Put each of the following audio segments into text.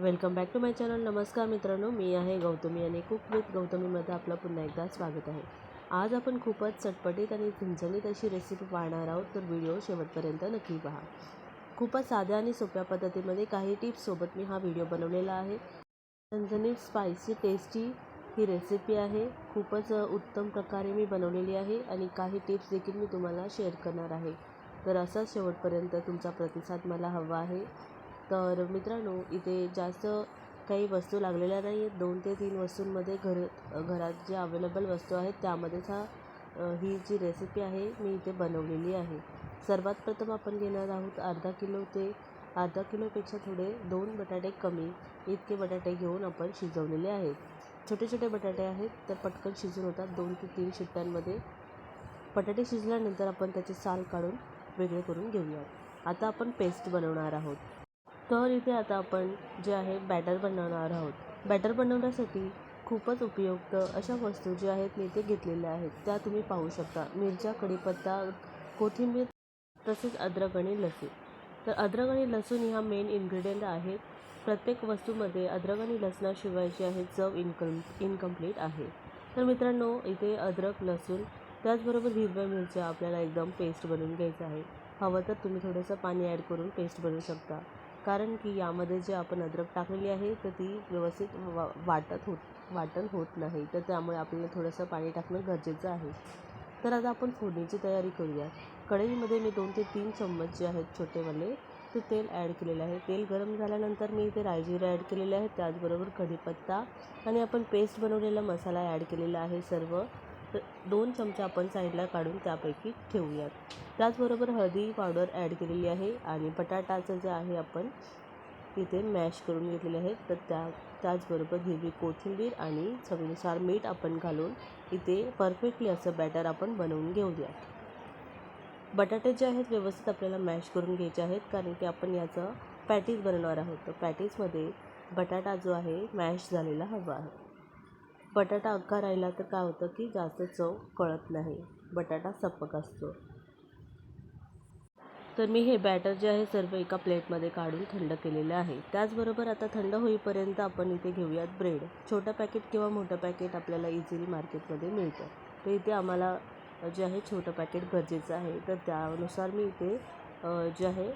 Welcome back to my channel. नमस्कार मित्रांनो मी आहे गौतमी आणि कुक विथ गौतमीमध्ये आपलं पुन्हा एकदा स्वागत आहे. आज आपण खूपच चटपटीत आणि झणझणीत अशी रेसिपी पाहणार आहोत तर व्हिडिओ शेवटपर्यंत नक्की पहा. खूपच साध्या आणि सोप्या पद्धतीमध्ये काही टिप्ससोबत मी हा व्हिडिओ बनवलेला आहे. झणझणीत स्पायसी टेस्टी ही रेसिपी आहे. खूपच उत्तम प्रकारे मी बनवलेली आहे आणि काही टिप्स देखील मी तुम्हाला शेअर करणार आहे. तर असाच शेवटपर्यंत तुमचा प्रतिसाद मला हवा आहे. तर मित्रांनो इथे जास्त काही वस्तू लागलेल्या नाही आहेत दोन ते तीन वस्तूंमध्ये घर घरात जे अवेलेबल वस्तू आहेत त्यामध्येच हा ही जी रेसिपी आहे मी इथे बनवलेली आहे. सर्वात प्रथम आपण घेणार आहोत अर्धा किलो ते अर्धा किलोपेक्षा थोडे दोन बटाटे कमी इतके बटाटे घेऊन आपण शिजवलेले आहेत. छोटे छोटे बटाटे आहेत तर पटकन शिजून होतात. दोन ते तीन शिट्ट्यांमध्ये बटाटे शिजल्यानंतर आपण त्याचे साल काढून वेगळे करून घेऊयात. आता आपण पेस्ट बनवणार आहोत. तर इथे आता आपण जे आहे बॅटर बनवणार आहोत. बॅटर बनवण्यासाठी खूपच उपयुक्त अशा वस्तू ज्या आहेत मी इथे घेतलेल्या आहेत. त्या तुम्ही पाहू शकता. मिरच्या कढीपत्ता कोथिंबीर तसेच अद्रक आणि लसूण. तर अद्रक आणि लसूण ह्या मेन इन्ग्रेडियंट आहेत. प्रत्येक वस्तूमध्ये अद्रक आणि लसणाशिवाय जी आहे चव इनकम इनकम्प्लीट आहे. तर मित्रांनो इथे अद्रक लसूण त्याचबरोबर हिरव्या मिरच्या आपल्याला एकदम पेस्ट बनवून घ्यायचं आहे. हवं तर तुम्ही थोडंसं पाणी ॲड करून पेस्ट बनवू शकता. कारण की यामध्ये जे आपण अद्रक टाकलेली आहे तर ती व्यवस्थित वा वाटत होत वाटण होत नाही. तर त्यामुळे आपल्याला थोडंसं पाणी टाकणं गरजेचं आहे. तर आता आपण फोडणीची तयारी करूया. कढईमध्ये मी दोन ते तीन चम्मच जे आहेत छोटेवाले ते तेल ॲड केलेलं आहे. तेल गरम झाल्यानंतर मी इथे रायजिरे ॲड केलेले आहे त्याचबरोबर कढीपत्ता आणि आपण पेस्ट बनवलेला मसाला ॲड केलेला आहे सर्व. दोन चमचे आपण साईडला काढून त्यापैकी ठेवूयात. त्याचबरोबर हळदी पावडर ॲड केलेली आहे आणि बटाटाचं जे आहे आपण इथे मॅश करून घेतलेले आहे तर त्या त्याचबरोबर हिरवी कोथिंबीर आणि चवीनुसार मीठ आपण घालून इथे परफेक्टली असं बॅटर आपण बनवून घेऊयात. बटाटे जे आहेत व्यवस्थित आपल्याला मॅश करून घ्यायचे आहेत कारण की आपण याचं पॅटीज बनवणार आहोत. तर पॅटीजमध्ये बटाटा जो आहे मॅश झालेला हवा आहे. बटाटा अख्खा राहिला तर काय होतं की जास्त चव कळत नाही. बटाटा सपक असतो. तर मी हे बॅटर जे आहे सर्व एका प्लेटमध्ये काढून थंड केलेलं आहे. त्याचबरोबर आता थंड होईपर्यंत आपण इथे घेऊयात ब्रेड. छोटं पॅकेट किंवा मोठं पॅकेट आपल्याला इझिली मार्केटमध्ये मिळतं. तर इथे आम्हाला जे आहे छोटं पॅकेट गरजेचं आहे. तर त्यानुसार मी इथे जे आहे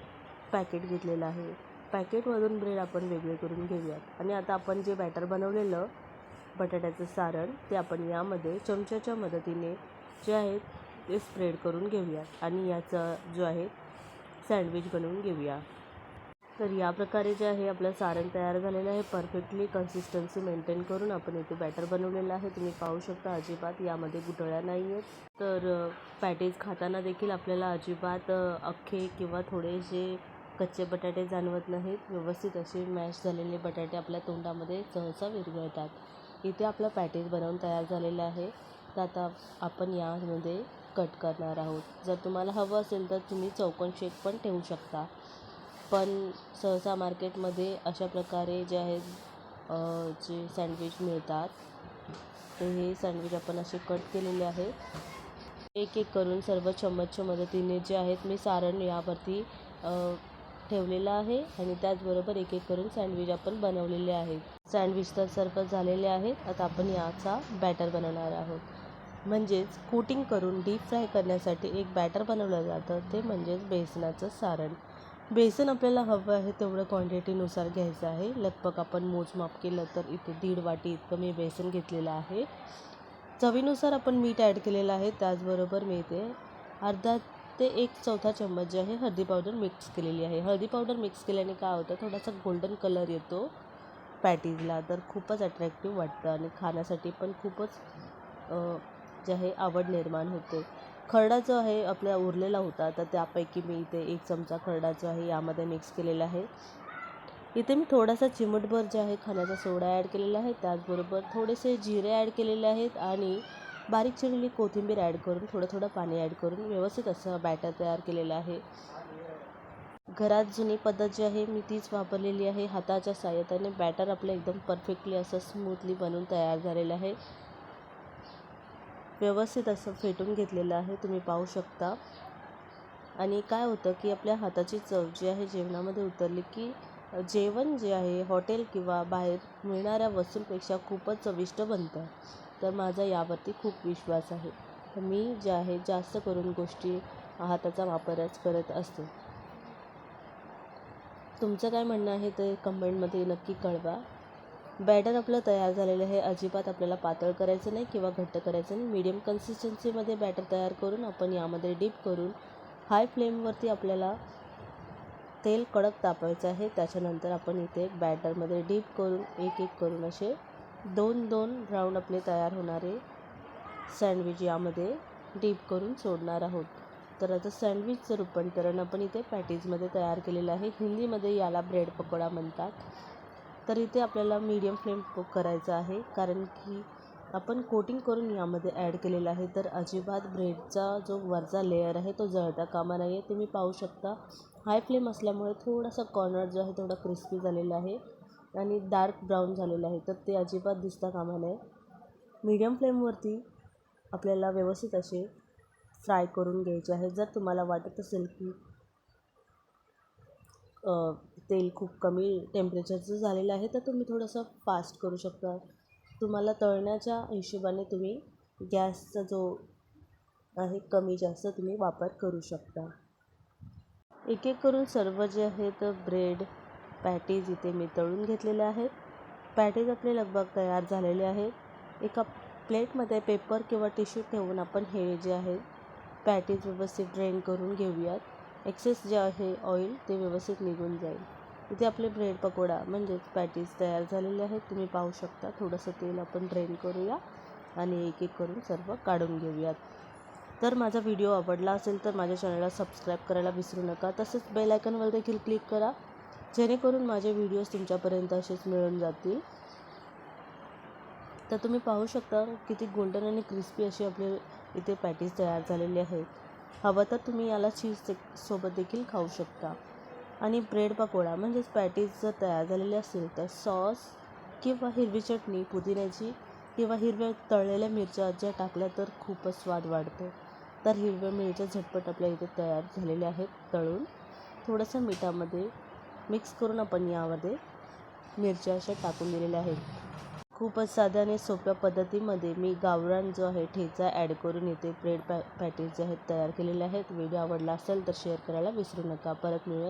पॅकेट घेतलेलं आहे. पॅकेटमधून ब्रेड आपण वेगळे करून घेऊयात. आणि आता आपण जे बॅटर बनवलेलं बटाट्याचं सारण ते आपण यामध्ये चमच्याच्या मदतीने जे आहे ते स्प्रेड करून घेऊया आणि याचा जो आहे सँडविच बनवून घेऊया. तर या प्रकारे जे आहे आपलं सारण तयार झालेलं आहे. परफेक्टली कन्सिस्टन्सी मेंटेन करून आपण इथे बॅटर बनवलेलं आहे. तुम्ही पाहू शकता अजिबात यामध्ये गुटळ्या नाही आहेत. तर पॅटेज खाताना देखील आपल्याला अजिबात अख्खे किंवा थोडेसे कच्चे बटाटे जाणवत नाहीत व्यवस्थित असे मॅश झालेले बटाटे आपल्या तोंडामध्ये सहसा विरघळतात. इथे आपलं पॅटेज बनवून तयार झालेलं आहे. तर आता आपण यामध्ये कट करणार आहोत. जर तुम्हाला हवं असेल तर तुम्ही चौकोन शेप पण ठेवू शकता. पण सहसा मार्केटमध्ये अशा प्रकारे जे आहेत जे सँडविच मिळतात तर हे सँडविच आपण असे कट केलेले आहे. एक एक करून सर्व चम्मचच्या मदतीने जे आहेत मी सारण यावरती ठेवलेलं आहे. आणि त्याचबरोबर एक एक करून सँडविच आपण बनवलेले आहेत सँडविच तर सर्व झालेले आहेत. आता आपण याचा बॅटर बनवणार आहोत. म्हणजेच कोटिंग करून डीप फ्राय करण्यासाठी एक बॅटर बनवलं जातं. ते म्हणजेच बेसनाचं सारण. बेसन आपल्याला हवं आहे तेवढं क्वांटिटीनुसार घ्यायचं आहे. लगभग आपण मोजमाप केलं तर इथे दीड वाटी इतकं मी बेसन घेतलेलं आहे. चवीनुसार आपण मीठ ॲड केलेलं आहे. त्याचबरोबर मी इथे अर्धा ते एक चौथा चम्मच जे आहे हळदी पावडर मिक्स केलेली आहे. हळदी पावडर मिक्स केल्याने काय होतं? थोडासा गोल्डन कलर येतो. पॅटीजला तर खूपच अट्रॅक्टिव्ह वाटतं आणि खाण्यासाठी पण खूपच जे आहे आवड निर्माण होते. खरडा जो आहे आपल्या उरलेला होता. तर त्यापैकी मी इथे एक चमचा खरडा जो आहे यामध्ये मिक्स केलेला आहे. इथे मी थोडासा चिमटभर जे आहे खाण्याचा सोडा ॲड केलेला आहे. त्याचबरोबर थोडेसे जिरे ॲड केलेले आहेत आणि बारीक चिरलेली कोथिंबीर ॲड करून थोडं थोडं पाणी ॲड करून व्यवस्थित असं बॅटर तयार केलेलं आहे. घरात जुनी पद्धत जी आहे मी तीच वापरलेली आहे. हाताच्या सहाय्याने बॅटर आपलं एकदम परफेक्टली असं स्मूथली बनून तयार झालेलं आहे. व्यवस्थित असं फेटून घेतलेलं आहे तुम्ही पाहू शकता. आणि काय होतं की आपल्या हाताची चव जी आहे जेवणामध्ये उतरली की जेवण जे आहे हॉटेल किंवा बाहेर मिळणाऱ्या वस्तूंपेक्षा खूपच चविष्ट बनतं. तर माझा यावरती खूप विश्वास आहे. तर मी जे आहे जास्त करून गोष्टी हाताचा वापरच करत असते. तुमचं काय म्हणणं आहे ते कमेंटमध्ये नक्की कळवा. बॅटर आपलं तयार झालेलं आहे अजिबात आपल्याला पातळ करायचं नाही किंवा घट्ट करायचं नाही. मीडियम कन्सिस्टन्सीमध्ये बॅटर तयार करून आपण यामध्ये डीप करून हाय फ्लेमवरती आपल्याला तेल कडक तापायचं आहे. त्याच्यानंतर आपण इथे बॅटरमध्ये डीप करून एक एक करून असे दोन दोन राऊंड आपले तयार होणारे सँडविच यामध्ये डीप करून सोडणार आहोत. तर आता सँडविचचं रूपांतरण आपण इथे पॅटीजमध्ये तयार केलेलं आहे. हिंदीमध्ये याला ब्रेड पकोडा म्हणतात. तर इथे आपल्याला मीडियम फ्लेम करायचं आहे. कारण की आपण कोटिंग करून यामध्ये ॲड केलेलं आहे. तर अजिबात ब्रेडचा जो वरचा लेअर आहे तो जळता कामा नाही आहे तुम्ही पाहू शकता. हाय फ्लेम असल्यामुळे थोडासा कॉर्नर जो आहे थोडा क्रिस्पी झालेला आहे. आणि डार्क ब्राऊन झालेलं आहे. तर ते अजिबात दिसता कामा नये. मीडियम फ्लेमवरती आपल्याला व्यवस्थित असे फ्राय करून घ्यायचे आहे. जर तुम्हाला वाटत असेल की तेल खूप कमी टेम्परेचरचं झालेलं आहे तर तुम्ही थोडंसं फास्ट करू शकता. तुम्हाला तळण्याच्या हिशोबाने तुम्ही गॅसचा जो आहे कमी जास्त तुम्ही वापर करू शकता. एक एक करून सर्व जे आहेत ब्रेड पॅटीज इथे मी तळून घेतलेले आहेत. पॅटीज आपले लगभग तयार झालेले आहेत. एका प्लेटमध्ये पेपर किंवा टिश्यू ठेवून आपण हे जे आहे पॅटीज व्यवस्थित ड्रेन करून घेऊयात. एक्सेस जे आहे ऑइल ते व्यवस्थित निघून जाईल. इथे आपले ब्रेड पकोडा म्हणजेच पॅटीज तयार झालेले आहेत. तुम्ही पाहू शकता थोडंसं तेल आपण ड्रेन करूया आणि एक एक करून सर्व काढून घेऊयात. तर माझा व्हिडिओ आवडला असेल तर माझ्या चॅनलला सबस्क्राईब करायला विसरू नका. तसेच बेल आयकनवर देखील क्लिक करा. जेणेकरून माझे व्हिडिओज तुमच्यापर्यंत असेच मिळून जातील. तर तुम्ही पाहू शकता किती गोल्डन आणि क्रिस्पी अशी आपले इथे पॅटीज तयार झालेले आहेत. हवं तर तुम्ही याला चीज सोबत देखील खाऊ शकता. आणि ब्रेड पकोडा म्हणजेच पॅटीज जर तयार झालेले असेल तर सॉस किंवा हिरवी चटणी पुदिन्याची किंवा हिरव्या तळलेल्या मिरच्या ज्या टाकल्या तर खूपच स्वाद वाढतो. तर हिरव्या मिरच्या झटपट आपल्या इथे तयार झालेल्या आहेत तळून. थोडंसं मिठामध्ये मिक्स करून आपण यामध्ये मिरच्या अशा टाकून दिलेल्या आहेत. खूपच साध्या आणि सोप्या पद्धतीमध्ये मी गावरान जो आहे ठेचा ॲड करून इथे ब्रेड पॅ पॅटीज जे आहेत तयार केलेले आहेत. व्हिडिओ आवडला असेल तर शेअर करायला विसरू नका. परत मिळूया